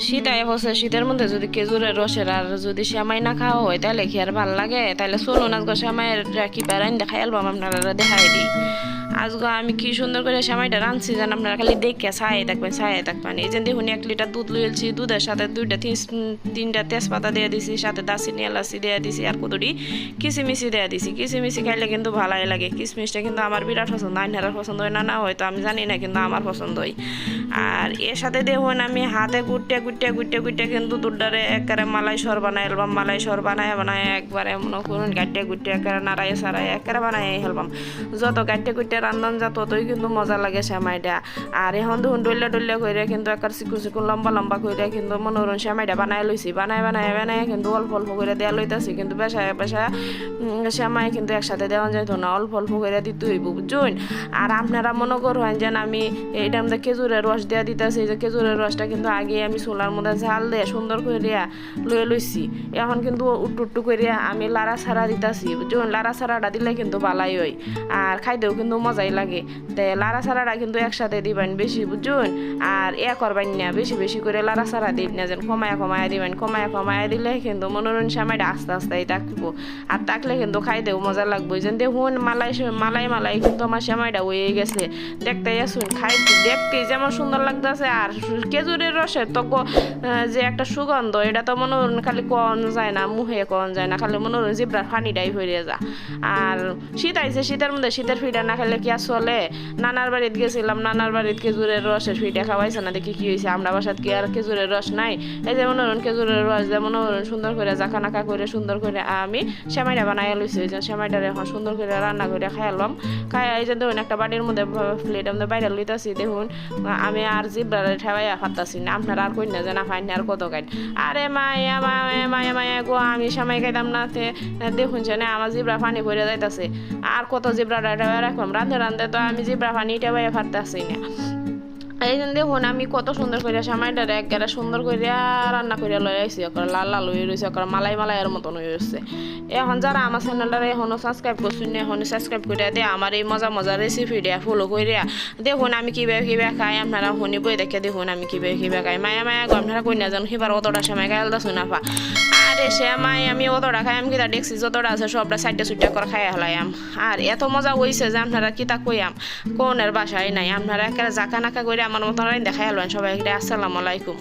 শীত আয় বসে শীতের মধ্যে যদি খেজুরের রসের আর যদি শ্যামাই না খাওয়া হয়, তাহলে কি আর ভালো লাগে? তাহলে চলুন আজকে শ্যামাইয়ের কি বেড়াইন দেখাই অ্যালবাম আপনারা দেখাই দিই। আজকে আমি কি সুন্দর করে শ্যামাইটা রাঁধছি, যেন আপনারা খালি দেখে ছাই থাকবেন ছাই থাকবেন। এই যে দেখুন, এক লিটার দুধ লইছি দুধের সাথে দুইটা তিন- তিনটা তেজপাতা দিয়ে দিছি, সাথে দাসিনি এলাচি দিয়ে দিছি, আর কুদুরি কিসিমিসি দিয়ে দিছি। কিসিমিসি খাইলে কিন্তু ভালোই লাগে। কিসমিসটা কিন্তু আমার বিরাট পছন্দ আইনারা পছন্দ হয় না না হয়তো আমি জানি না কিন্তু আমার পছন্দ হয় আর এর সাথে দেখুন, আমি হাতে গুটে গুটে গুটে গুটে কিন্তু দুধটারে একেবারে মালাই সর বানাই, এলবাম মালাই সর বানায় বানায় একবারে মনে করুন গাটে গুটে একেবারে নাড়াই সারাই একেবারে বানাই হেলবাম যত গাটে গুটে রান্ধন যা, ততই কিন্তু মজা লাগে শ্যামাইটা আর এখন দেখুন ডলিয়া ডলিয়া করে কিন্তু একার চিকুন চিকুন লম্বা লম্বা করে কিন্তু মনোরণ শ্যামাইটা বানাই লইছি বানাই বানাই বানাই কিন্তু অল্প অল্প করে দেওয়া লইতাছি কিন্তু বেসা বেসা শ্যামাই কিন্তু একসাথে দেওয়া যাইতো না অল্প অল্প করে দিতে হইব বুঝুন আর আপনারা মনে করবেন যেন আমি এইটা আমাদের খেজুরের রস দেওয়া দিতেছি, যে খেজুরের রসটা কিন্তু আগে আমি সোলার মধ্যে ঝাল দিয়ে সুন্দর করে লয়ে লইছি। এখন কিন্তু উট্টু উট্টু করে আমি লারা ছাড়া দিতেছি বুঝুন লারা ছাড়াটা দিলে কিন্তু বালাই হয়, আর খাইতেও কিন্তু মজাই লাগে। তে লারা ছাড়াটা কিন্তু একসাথে দিবেন বেশি বুঝুন আর এ করবেন না, বেশি বেশি করে লারা ছাড়া দিন না, যেন কমায়া কমায়া দিবেন। কমায়া কমায়া দিলে কিন্তু মনোরঞ্জন সময়টা আস্তে আস্তে থাকব আর থাকলে কিন্তু খাইতেও মজা লাগবে, যেন দেখুন মালাই মালাই মালাই কিন্তু আমার সময়টা হয়ে গেছে। দেখতে আসুন, খাই দেখতে যেমন সুন্দর লাগতেছে, আর খেজুরের রসের তো আহ, যে একটা সুগন্ধ এটা তো মনে খালি কন যায় না মুখে কন যায় না খালি মনে হন জিব্রার পানিটাই হয়ে যা। আর শীত আইছে শীতের মধ্যে শীতের ফিটা না খেলে কি আর চলে? নানার বাড়িতে গেছিলাম নানার বাড়িতে খেজুরের রসের ফিটা খাওয়াইছে না দেখি কি হয়েছে আমরা বাসাত কি আর খেজুরের রস নাই? এই যে মনে হন খেজুরের রস যে মনে হন সুন্দর করে জাকা নাকা করে সুন্দর করে আমি সেমাইটা বানাই লইছি ওই যে সেমাইটারে এখন সুন্দর করে রান্না করে খাইলাম খাই এই যে দেখুন একটা বাড়ির মধ্যে প্লেটের মধ্যে বাইরে লইতাছি দেখুন আমি আর জিব্রারে ঠেবাইয়া খাতাছি না আপনারা আর কই না জানা পাইনি আর কত গাইন। আরে মায়া মায়া মায়া মায়া গো, আমি সময় খাইতাম না তে। দেখুন যে আমার জিব্রা পানি ভরে যাইতাছে। আর কত জিব্রা রাখলাম রান্ধে রান্ধে তো আমি জিব্রা পানিটা ঠেবাইয়া আসি না। এই যে দেখুন আমি কত সুন্দর করে সামাইটারে একবারে সুন্দর করে রান্না করে লই আইছি ওকর লাল লাল হয়ে রয়েছে ওকর মালাই মালাইয়ের মতন হয়ে রয়েছে এখন যারা আমার চ্যানেলটারে এখনও সাবস্ক্রাইব করছেন না এখনও সাবস্ক্রাইব করে দিয়ে আমার এই মজা মজা রেসিপি দিয়া ফলো করে দেখুন আমি কীভাবে কীভাবে খাই, আপনারা শুনি বই দেখে দেখুন আমি কীভাবে কীভাবে খাই। মায়া মায়া গো, আপনারা কই না জান সিবার অতটা সময় খাই আলাদা শুনাফা আরে সে মাই, আমি অতটা খাই, আমি কিতা দেখছি যতটা আছে সবটা সাইডটা সুইটটা করে খাই হলাইম আর এত মজা হইছে যে আপনারা কিতা কইয়াম, কোনের বাসায় নাই, আপনারা একেবারে জাকা নাকা করে আমার মতন দেখা হলেন সবাই আসসালামু আলাইকুম।